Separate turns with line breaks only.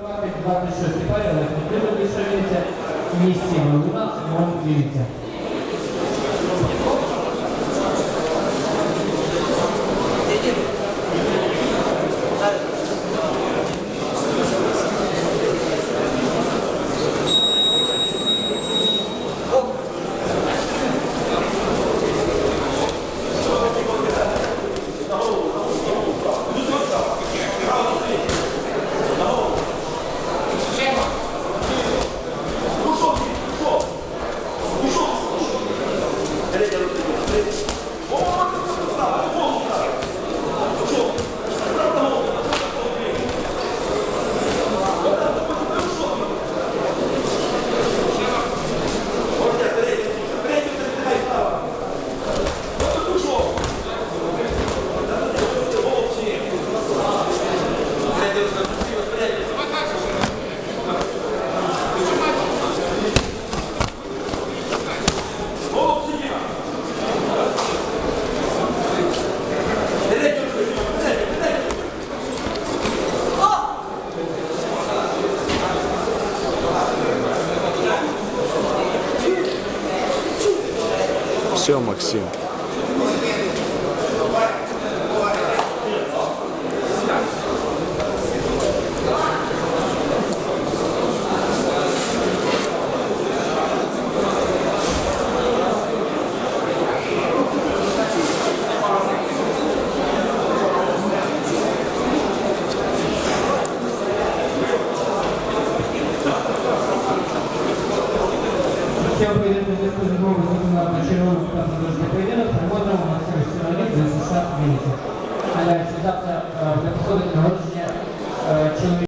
26 парі, але потрібно вишивається в місті Волина, Thank you.
Все, Максим.
Ще поєдинку зв'язку з відмовою законодавчого на червону та продовження поєдинок проводимо Максим Сіновик за США Вінниця. Але завтра е, проходити нагородження